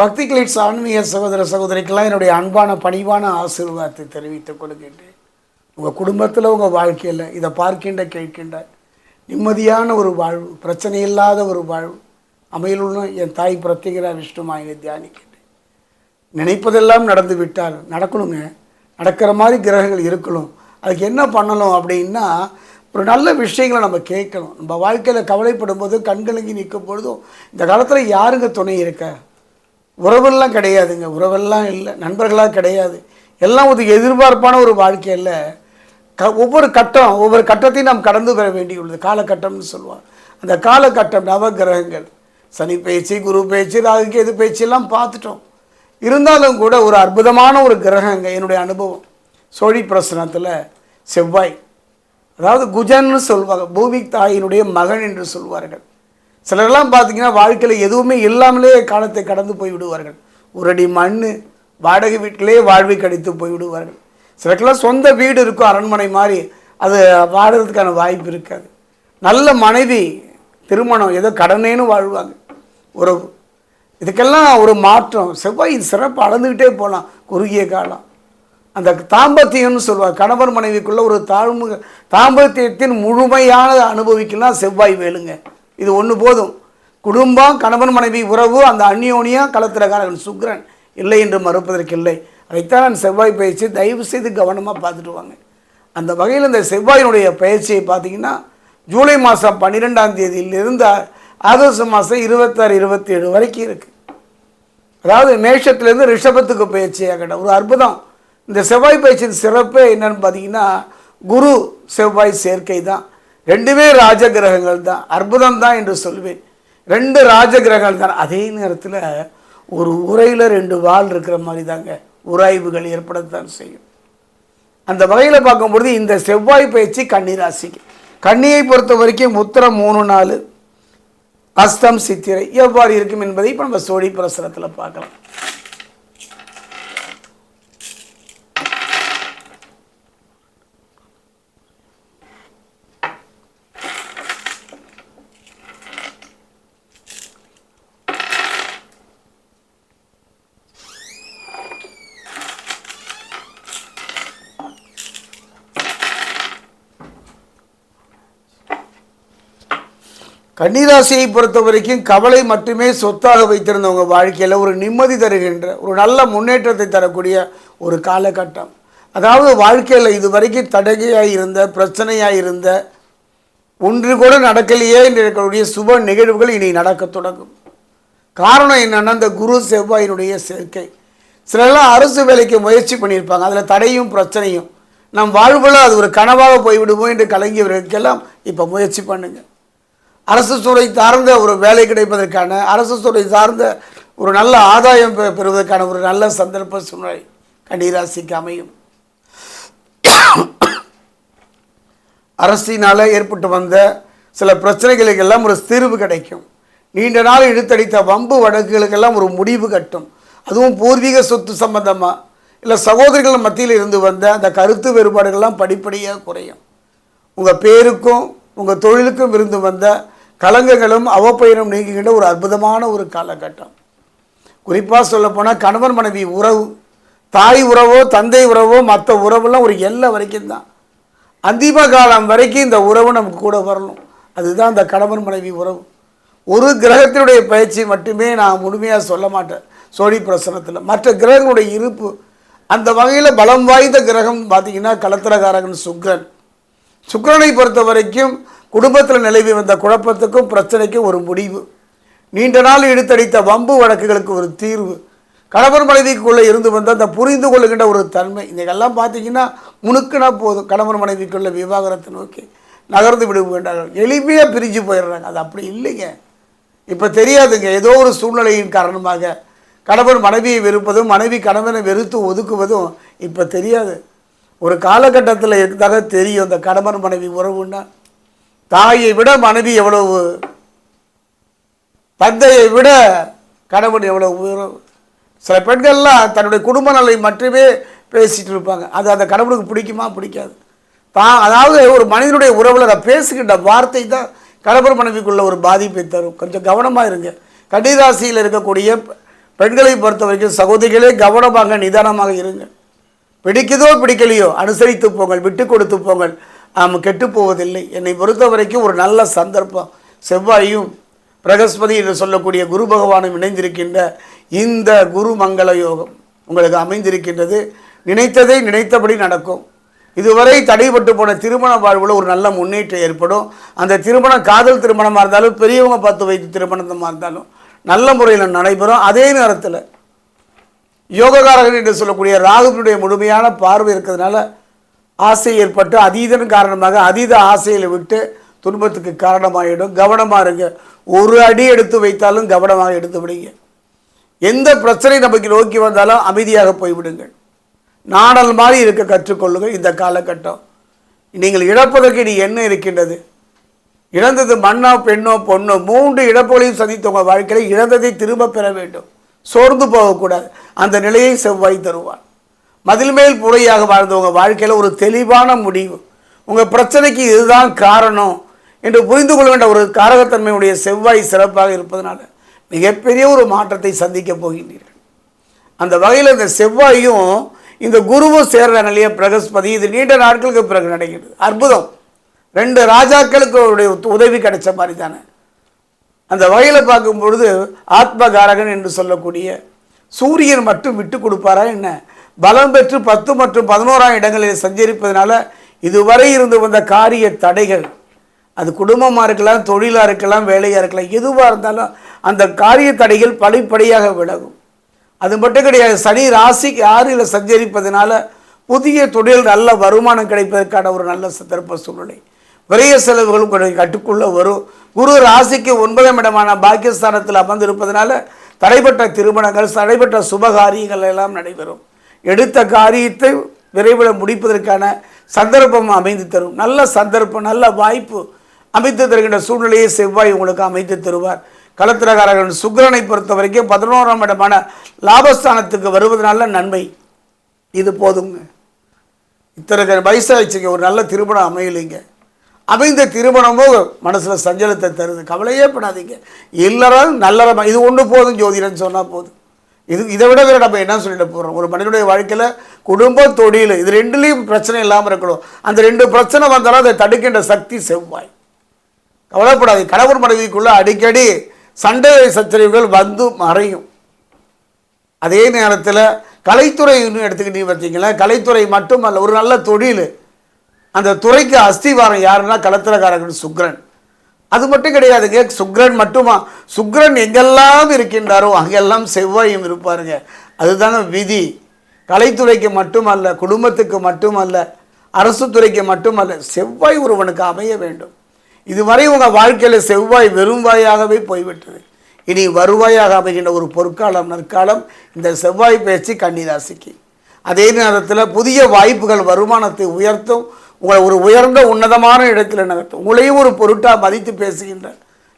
பக்தி கிளிட்ஸ் ஆன்மீக சகோதர சகோதரிக்கெல்லாம் என்னுடைய அன்பான பணிவான ஆசீர்வாதத்தை தெரிவித்துக் கொள்கின்றேன். உங்கள் குடும்பத்தில் உங்கள் வாழ்க்கையில் இதை பார்க்கின்ற கேட்கின்ற நிம்மதியான ஒரு வாழ்வு பிரச்சனை இல்லாத ஒரு வாழ்வு அமையலுள்ள என் தாய் பிரத்யேகரா விஷ்ணுமாயினை தியானிக்கின்றேன். நினைப்பதெல்லாம் நடந்து விட்டால் நடக்கணுங்க. நடக்கிற மாதிரி கிரகங்கள் இருக்கணும். அதுக்கு என்ன பண்ணணும் அப்படின்னா ஒரு நல்ல விஷயங்களை நம்ம கேட்கணும். நம்ம வாழ்க்கையில் கவலைப்படும் போது கண்கலங்கி நிற்கும் பொழுதும் இந்த காலத்தில் யாருங்க துணை இருக்க? உறவெல்லாம் கிடையாதுங்க. உறவெல்லாம் இல்லை. நண்பர்களாக கிடையாது. எல்லாம் ஒரு எதிர்பார்ப்பான ஒரு வாழ்க்கையில் க ஒவ்வொரு கட்டம் ஒவ்வொரு கட்டத்தையும் நாம் கடந்து வர வேண்டியுள்ளது. காலகட்டம்னு சொல்லுவாங்க. அந்த காலகட்டம் நவகிரகங்கள். சனி பேச்சு குரு பேச்சு ராகு கேது பேச்செல்லாம் பார்த்துட்டோம். இருந்தாலும் கூட ஒரு அற்புதமான ஒரு கிரகங்க என்னுடைய அனுபவம். சோழி பிரசனத்தில் செவ்வாய். அதாவது குஜன்னு சொல்வாங்க. பூமி தாயினுடைய மகன் என்று சொல்வார்கள். சிலரெல்லாம் பார்த்தீங்கன்னா வாழ்க்கையில் எதுவுமே இல்லாமலே காலத்தை கடந்து போய் விடுவார்கள். ஒரு அடி மண் வாடகை வீட்டிலே வாழ்வை கடித்து போய் விடுவார்கள். சிலருக்கெல்லாம் சொந்த வீடு இருக்கும் அரண்மனை மாதிரி. அது வாடுறதுக்கான வாய்ப்பு இருக்காது. நல்ல மனைவி திருமணம் ஏதோ கடனேன்னு வாழ்வாங்க. உறவு இதுக்கெல்லாம் ஒரு மாற்றம். செவ்வாய் சிறப்பு அளந்துக்கிட்டே போகலாம் குறுகிய காலம். அந்த தாம்பத்தியம்னு சொல்லுவாங்க கணவன் மனைவிக்குள்ள ஒரு தாழ்மு தாம்பத்தியத்தின் முழுமையான அனுபவிக்கலாம் செவ்வாய் வேலுங்க. இது ஒன்று போதும். குடும்பம் கணவன் மனைவி உறவு அந்த அந்யோனியா களத்திரக்காரன் சுக்ரன் இல்லை என்று மறுப்பதற்கு இல்லை. அதைத்தான் நான் செவ்வாய் பயிற்சி தயவு செய்து கவனமாக பார்த்துட்டு வாங்க. அந்த வகையில் இந்த செவ்வாயினுடைய பயிற்சியை பார்த்தீங்கன்னா ஜூலை மாதம் பன்னிரெண்டாம் தேதியிலிருந்து ஆகஸ்ட் மாதம் இருபத்தாறு இருபத்தி ஏழு வரைக்கும் இருக்குது அதாவது மேஷத்துலேருந்து ரிஷபத்துக்கு பயிற்சியாகட்டும் ஒரு அற்புதம். இந்த செவ்வாய் பயிற்சியின் சிறப்பே என்னன்னு பார்த்தீங்கன்னா குரு செவ்வாய் சேர்க்கை தான். ரெண்டுமே ராஜ கிரகங்கள் தான். அற்புதம் தான் என்று சொல்வேன். ரெண்டு ராஜ கிரகங்கள் தான். அதே நேரத்தில் ஒரு உரையில் ரெண்டு வால் இருக்கிற மாதிரி தாங்க உராய்வுகள் ஏற்படத்தான் செய்யும். அந்த வகையில் பார்க்கும்பொழுது இந்த செவ்வாய் பயிற்சி கன்னிராசிக்கு. கன்னியை பொறுத்த வரைக்கும் உத்தரம் மூணு நாலு அஸ்தம் சித்திரை. எவ்வாறு இருக்கும் என்பதை இப்போ நம்ம சோழி பிரசனத்தில் பார்க்கலாம். கன்னிராசியை பொறுத்த வரைக்கும் கவலை மட்டுமே சொத்தாக வைத்திருந்தவங்க வாழ்க்கையில் ஒரு நிம்மதி தருகின்ற ஒரு நல்ல முன்னேற்றத்தை தரக்கூடிய ஒரு காலகட்டம். அதாவது வாழ்க்கையில் இது வரைக்கும் தடகையாக இருந்த பிரச்சனையாக இருந்த ஒன்று கூட நடக்கலையே என்று இருக்கக்கூடிய சுப நிகழ்வுகள் இனி நடக்கத் தொடங்கும். காரணம் என்னென்னா இந்த குரு செவ்வாயினுடைய சேர்க்கை. சிலர்லாம் அரசு வேலைக்கு முயற்சி பண்ணியிருப்பாங்க. அதில் தடையும் பிரச்சனையும். நம் வாழ்வில் அது ஒரு கனவாக போய்விடுவோம் என்று கலங்கியவர்களுக்கெல்லாம் இப்போ முயற்சி பண்ணுங்கள் அரசு துறை சார்ந்த ஒரு வேலை கிடைப்பதற்கான அரசு துறை சார்ந்த ஒரு நல்ல ஆதாயம் பெ- பெறுவதற்கான ஒரு நல்ல சந்தர்ப்ப சூழ்நிலை கன்னிராசிக்கு அமையும். அரசினால் ஏற்பட்டு வந்த சில பிரச்சனைகளுக்கெல்லாம் ஒரு தீர்வு கிடைக்கும். நீண்ட நாள் இழுத்தடித்த வம்பு வழக்குகளுக்கெல்லாம் ஒரு முடிவு கட்டும். அதுவும் பூர்வீக சொத்து சம்பந்தமாக இல்லை சகோதரிகள் மத்தியில் இருந்து வந்த அந்த கருத்து வேறுபாடுகள்லாம் படிப்படியாக குறையும். உங்கள் பேருக்கும் உங்கள் தொழிலுக்கும் இருந்து வந்த கலங்கங்களும் அவப்பெயரும் நீங்குகின்ற ஒரு அற்புதமான ஒரு காலகட்டம். குறிப்பாக சொல்லப்போனால் கணவன் மனைவி உறவு தாய் உறவோ தந்தை உறவோ மற்ற உறவுலாம் ஒரு எல்லை வரைக்கும் தான். அந்திம காலம் வரைக்கும் இந்த உறவு நமக்கு கூட வரணும். அதுதான் இந்த கணவன் மனைவி உறவு. ஒரு கிரகத்தினுடைய பயிற்சி மட்டுமே நான் முழுமையாக சொல்ல மாட்டேன். சோழி பிரசனத்தில். மற்ற கிரகங்களுடைய இருப்பு அந்த வகையில் பலம் வாய்ந்த கிரகம் பார்த்திங்கன்னா கலத்திரகாரகன் சுக்ரன். சுக்கிரனை பொறுத்த வரைக்கும் குடும்பத்தில் நிலவி வந்த குழப்பத்துக்கும் பிரச்சனைக்கும் ஒரு முடிவு. நீண்ட நாள் இழுத்தடித்த வம்பு வழக்குகளுக்கு ஒரு தீர்வு. கணவர் மனைவிக்குள்ளே இருந்து வந்த அந்த புரிந்து கொள்ளுகின்ற ஒரு தன்மை. இன்றைக்கெல்லாம் பார்த்தீங்கன்னா முணுக்குனா போதும். கணவர் மனைவிக்குள்ள விவாகரத்தை நோக்கி நகர்ந்து விடுகின்றார்கள் எளிமையாக பிரிஞ்சு போயிடுறாங்க. அது அப்படி இல்லைங்க. இப்போ தெரியாதுங்க. ஏதோ ஒரு சூழ்நிலையின் காரணமாக கணவன் மனைவியை வெறுப்பதும் மனைவி கணவனை வெறுத்து ஒதுக்குவதும் இப்போ தெரியாது. ஒரு காலகட்டத்தில் எதாக தெரியும் அந்த கணவன் மனைவி உறவுன்னா? தாயை விட மனைவி எவ்வளவு? தந்தையை விட கணவன் எவ்வளவு உயரம்? சில பெண்கள்லாம் தன்னுடைய குடும்ப நலை மட்டுமே பேசிகிட்டு இருப்பாங்க. அது அந்த கணவனுக்கு பிடிக்குமா? பிடிக்காது. தான் அதாவது ஒரு மனிதனுடைய உறவில் நான் பேசுகின்ற வார்த்தை தான் கணவர் மனைவிக்குள்ள ஒரு பாதிப்பை தரும். கொஞ்சம் கவனமாக இருங்க. கன்னிராசியில் இருக்கக்கூடிய பெண்களை பொறுத்த வரைக்கும் சகோதரிகளே கவனமாக நிதானமாக இருங்க. பிடிக்குதோ பிடிக்கலையோ அனுசரித்து போங்கள் விட்டு கொடுத்து போங்கள். நாம் கெட்டு போவதில்லை என்னை பொறுத்த வரைக்கும் ஒரு நல்ல சந்தர்ப்பம். செவ்வாயும் பிரகஸ்பதி என்று சொல்லக்கூடிய குரு பகவானும் இணைந்திருக்கின்ற இந்த குரு மங்கள யோகம் உங்களுக்கு அமைந்திருக்கின்றது. நினைத்ததை நினைத்தபடி நடக்கும். இதுவரை தடைபட்டு போன திருமண வாழ்வில் ஒரு நல்ல முன்னேற்றம் ஏற்படும். அந்த திருமணம் காதல் திருமணமாக இருந்தாலும் பெரியவங்க பார்த்து வைத்து திருமணமாக இருந்தாலும் நல்ல முறையில் நடைபெறும். அதே நேரத்தில் யோககாரகன் என்று சொல்லக்கூடிய ராகுவினுடைய முழுமையான பார்வை இருக்கிறதுனால ஆசை ஏற்பட்டு அதீதன் காரணமாக அதீத ஆசையில் விட்டு துன்பத்துக்கு காரணமாகிடும் கவனமாக இருங்க. ஒரு அடி எடுத்து வைத்தாலும் கவனமாக எடுத்து விடுங்க. எந்த பிரச்சனை நமக்கு நோக்கி வந்தாலும் அமைதியாக போய்விடுங்கள் நாடல் மாதிரி இருக்க கற்றுக்கொள்ளுங்கள் இந்த காலகட்டம். நீங்கள் இழப்பதற்கு இனி என்ன இருக்கின்றது? இழந்தது மண்ணோ பெண்ணோ பொண்ணோ மூன்று இழப்புகளையும் சந்தித்த உங்கள் வாழ்க்கையில் இழந்ததை திரும்ப பெற வேண்டும். சோர்ந்து போகக்கூடாது. அந்த நிலையை செவ்வாய் தருவார். மதில் மேல் புறையாக வாழ்ந்தவங்க வாழ்க்கையில் ஒரு தெளிவான முடிவு. உங்கள் பிரச்சனைக்கு இதுதான் காரணம் என்று புரிந்து கொள்ள வேண்ட ஒரு காரகத்தன்மையுடைய செவ்வாய் சிறப்பாக இருப்பதனால மிகப்பெரிய ஒரு மாற்றத்தை சந்திக்க போகின்றீர்கள். அந்த வகையில் இந்த செவ்வாயும் இந்த குருவும் சேர்ற நிலைய பிரகஸ்பதி இது நீண்ட நாட்களுக்கு பிறகு நடக்கிறது. அற்புதம். ரெண்டு ராஜாக்களுக்கு உதவி கிடைச்ச மாதிரி தானே. அந்த வகையில் பார்க்கும் பொழுது ஆத்மகாரகன் என்று சொல்லக்கூடிய சூரியன் மட்டும் விட்டு கொடுப்பாரா என்ன? பலம் பெற்று பத்து மற்றும் பதினோராம் இடங்களில் சஞ்சரிப்பதனால இதுவரை இருந்து வந்த காரிய தடைகள். அது குடும்பமாக இருக்கலாம் தொழிலாக இருக்கலாம் வேலையாக இருக்கலாம் எதுவாக இருந்தாலும் அந்த காரிய தடைகள் படிப்படியாக விலகும். அது மட்டும் கிடையாது சனி ராசிக்கு ஆறில் சஞ்சரிப்பதனால புதிய தொழில் நல்ல வருமானம் கிடைப்பதற்கான ஒரு நல்ல சந்தர்ப்ப சூழ்நிலை. விரைய செலவுகளும் கொஞ்சம் கட்டுக்குள்ளே வரும். குரு ராசிக்கு ஒன்பதாம் இடமான பாக்கியஸ்தானத்தில் அமர்ந்திருப்பதனால தடைப்பட்ட திருமணங்கள் தடைப்பட்ட சுபகாரியங்கள் எல்லாம் நடைபெறும். எடுத்த காரியத்தை விரைவில் முடிப்பதற்கான சந்தர்ப்பம் அமைந்து தரும். நல்ல சந்தர்ப்பம் நல்ல வாய்ப்பு அமைத்து தருகின்ற சூழ்நிலையை செவ்வாய் உங்களுக்கு அமைத்து தருவார். கலத்திரகாரர்கள் சுக்கிரனை பொறுத்த வரைக்கும் பதினோராம் இடமான லாபஸ்தானத்துக்கு வருவதனால நன்மை. இது போதுங்க. இத்தனை வயசாகிச்சுங்க ஒரு நல்ல திருமணம் அமையலைங்க. அமைந்த திருமணமும் மனசில் சஞ்சலத்தை தருது. கவலையே படாதீங்க. எல்லாரும் நல்லறமா இது ஒன்று போதும் ஜோதிடன்னு சொன்னால் போதும். இது இதை விட வேறு நம்ம என்ன சொல்லிட்டு போகிறோம் ஒரு மனிதனுடைய வாழ்க்கையில் குடும்ப தொழில் இது ரெண்டுலேயும் பிரச்சனை இல்லாமல் இருக்கணும். அந்த ரெண்டு பிரச்சனை வந்தாலும் அதை தடுக்கின்ற சக்தி செவ்வாய். கவலைப்படாது கணவர் மனைவிக்குள்ளே அடிக்கடி சண்டை சச்சரவுகள் வந்து மறையும். அதே நேரத்தில் கலைத்துறை எடுத்துக்கிட்டீங்க பார்த்தீங்களா? கலைத்துறை மட்டுமல்ல ஒரு நல்ல தொழில். அந்த துறைக்கு அஸ்திவாரம் யாருன்னா கலத்திரக்காரர்கள் சுக்ரன். அது மட்டும் கிடையாதுங்க. சுக்ரன் மட்டுமா? சுக்ரன் எங்கெல்லாம் இருக்கின்றாரோ அங்கெல்லாம் செவ்வாயும் இருப்பாருங்க. அதுதாங்க விதி. கலைத்துறைக்கு மட்டுமல்ல குடும்பத்துக்கு மட்டுமல்ல அரசு துறைக்கு மட்டுமல்ல செவ்வாய் ஒருவனுக்கு அமைய வேண்டும். இதுவரை உங்கள் வாழ்க்கையில் செவ்வாய் வெறும்வாயாகவே போய்விட்டது. இனி வருவாயாக அமைகின்ற ஒரு பொற்காலம் நற்காலம் இந்த செவ்வாய் பேச்சு கன்னிராசிக்கு. அதே நேரத்தில் புதிய வாய்ப்புகள் வருமானத்தை உயர்த்தும் உங்களை ஒரு உயர்ந்த உன்னதமான இடத்தில் நகர்த்தும் உங்களையும் ஒரு பொருட்டாக மதித்து பேசுகின்ற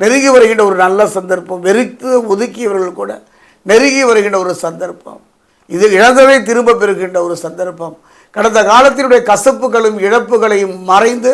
நெருங்கி வருகின்ற ஒரு நல்ல சந்தர்ப்பம் வெறுத்து ஒதுக்கியவர்கள் கூட நெருங்கி வருகின்ற ஒரு சந்தர்ப்பம் இது இழந்தவை திரும்ப பெறுகின்ற ஒரு சந்தர்ப்பம். கடந்த காலத்தினுடைய கசப்புகளும் இழப்புகளையும் மறைந்து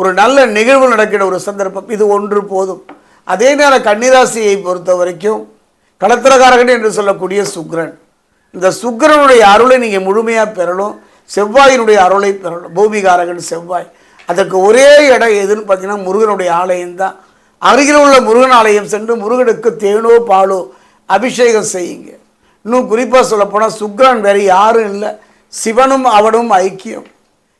ஒரு நல்ல நிகழ்வு நடக்கிற ஒரு சந்தர்ப்பம். இது ஒன்று போதும். அதே நேரம் கன்னிராசியை பொறுத்த வரைக்கும் கடத்திரகாரகன் என்று சொல்லக்கூடிய சுக்ரன். இந்த சுக்கிரனுடைய அருளை நீங்கள் முழுமையாக பெறணும். செவ்வாயினுடைய அருளை பெறணும் பூமிகாரகன் செவ்வாய். அதற்கு ஒரே இடம் எதுன்னு பார்த்தீங்கன்னா முருகனுடைய ஆலயம் தான். அருகில் உள்ள முருகன் ஆலயம் சென்று முருகனுக்கு தேனோ பாலோ அபிஷேகம் செய்யுங்க. இன்னும் குறிப்பாக சொல்லப்போனால் சுக்ரன் வேறு யாரும் இல்லை. சிவனும் அவனும் ஐக்கியம்.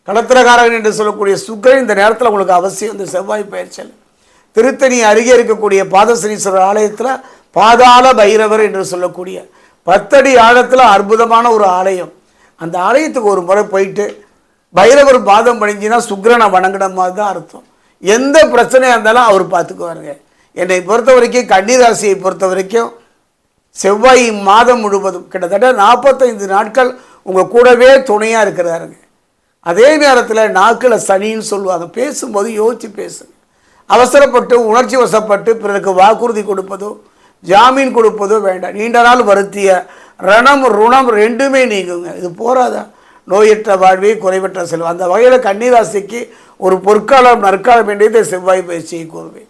கடத்திரகாரகன் என்று சொல்லக்கூடிய சுக்கிரன் இந்த நேரத்தில் உங்களுக்கு அவசியம். இந்த செவ்வாய் பயிற்சியில். திருத்தணி அருகே இருக்கக்கூடிய பாதசனீஸ்வரர் ஆலயத்தில் பாதாள பைரவர் என்று சொல்லக்கூடிய பத்தடி ஆழத்தில் அற்புதமான ஒரு ஆலயம். அந்த ஆலயத்துக்கு ஒரு முறை போயிட்டு பைரவர் பாதம் பணிஞ்சினா சுக்கரனை வணங்கின மாதிரி தான் அர்த்தம். எந்த பிரச்சனையாக இருந்தாலும் அவர் பார்த்துக்குவாருங்க. என்னை பொறுத்த வரைக்கும் கன்னிராசியை பொறுத்த வரைக்கும் செவ்வாய் மாதம் முழுவதும் கிட்டத்தட்ட நாற்பத்தைந்து நாட்கள் உங்கள் கூடவே துணையாக இருக்கிறாருங்க. அதே நேரத்தில் நாக்கில் சனின்னு சொல்லுவாங்க. பேசும்போது யோசித்து பேசுங்க. அவசரப்பட்டு உணர்ச்சி வசப்பட்டு பிறருக்கு வாக்குறுதி கொடுப்பதோ ஜாமீன் கொடுப்பதோ வேண்டாம். நீண்ட நாள் வருத்திய ரணம் ருணம் ரெண்டுமே நீங்குங்க. இது போராதா? நோயற்ற வாழ்வே குறைவற்ற செல்வம். அந்த வகையில் கன்னிராசிக்கு ஒரு பொற்காலம் நற்காலம் என்றே செவ்வாய் பயிற்சியை கூறுவேன்.